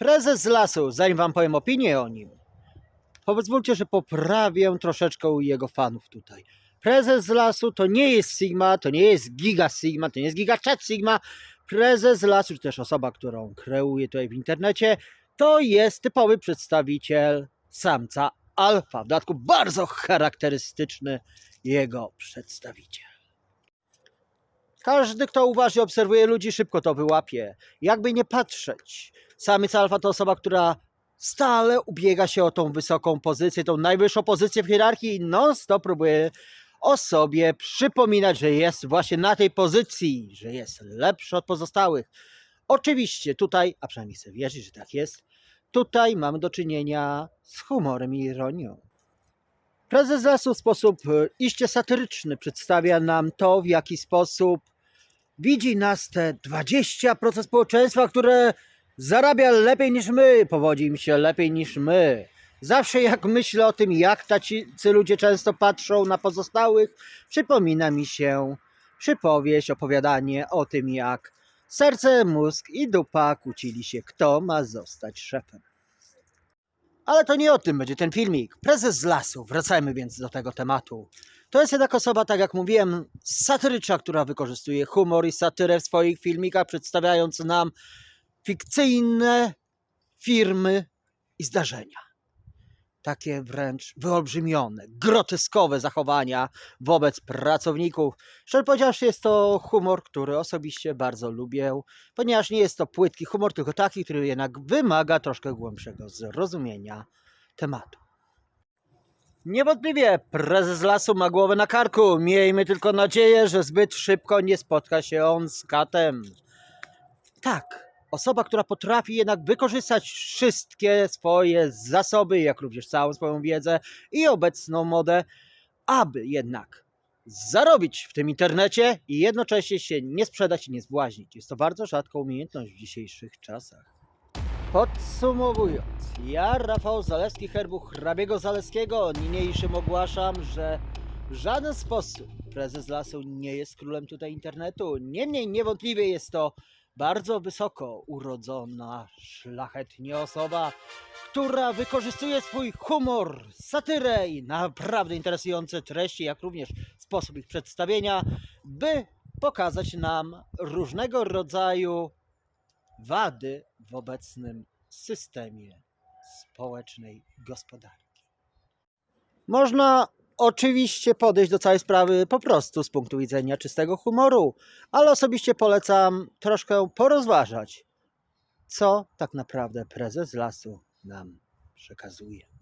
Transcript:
Prezes lasu, zanim wam powiem opinię o nim, pozwólcie, że poprawię troszeczkę jego fanów tutaj. Prezes lasu to nie jest Sigma, to nie jest Giga Sigma, to nie jest Giga Chat Sigma. Prezes lasu, czy też osoba, którą kreuję tutaj w internecie, to jest typowy przedstawiciel samca alfa. W dodatku bardzo charakterystyczny jego przedstawiciel. Każdy, kto uważnie obserwuje ludzi, szybko to wyłapie. Jakby nie patrzeć, samiec alfa to osoba, która stale ubiega się o tą wysoką pozycję, tą najwyższą pozycję w hierarchii i non-stop próbuje o sobie przypominać, że jest właśnie na tej pozycji, że jest lepszy od pozostałych. Oczywiście tutaj, a przynajmniej chcę wierzyć, że tak jest, tutaj mamy do czynienia z humorem i ironią. Prezes lasu w sposób e, iście satyryczny przedstawia nam to, w jaki sposób widzi nas te 20% społeczeństwa, które zarabia lepiej niż my, powodzi im się lepiej niż my. Zawsze jak myślę o tym, jak tacy ludzie często patrzą na pozostałych, przypomina mi się przypowieść, opowiadanie o tym, jak serce, mózg i dupa kłócili się, kto ma zostać szefem. Ale to nie o tym będzie ten filmik. Prezes z lasu, wracajmy więc do tego tematu. To jest jednak osoba, tak jak mówiłem, satyryczna, która wykorzystuje humor i satyrę w swoich filmikach, przedstawiając nam fikcyjne firmy i zdarzenia. Takie wręcz wyolbrzymione, groteskowe zachowania wobec pracowników. Szczerze powiedziawszy, jest to humor, który osobiście bardzo lubię, ponieważ nie jest to płytki humor, tylko taki, który jednak wymaga troszkę głębszego zrozumienia tematu. Niewątpliwie prezes lasu ma głowę na karku. Miejmy tylko nadzieję, że zbyt szybko nie spotka się on z katem. Tak, osoba, która potrafi jednak wykorzystać wszystkie swoje zasoby, jak również całą swoją wiedzę i obecną modę, aby jednak zarobić w tym internecie i jednocześnie się nie sprzedać i nie zbłaźnić. Jest to bardzo rzadka umiejętność w dzisiejszych czasach. Podsumowując, ja, Rafał Zalewski, herbu hrabiego Zaleskiego, niniejszym ogłaszam, że w żaden sposób prezes lasu nie jest królem tutaj internetu. Niemniej niewątpliwie jest to bardzo wysoko urodzona, szlachetnie osoba, która wykorzystuje swój humor, satyrę i naprawdę interesujące treści, jak również sposób ich przedstawienia, by pokazać nam różnego rodzaju wady w obecnym systemie społecznej gospodarki. Można oczywiście podejść do całej sprawy po prostu z punktu widzenia czystego humoru, ale osobiście polecam troszkę porozważać, co tak naprawdę prezes lasu nam przekazuje.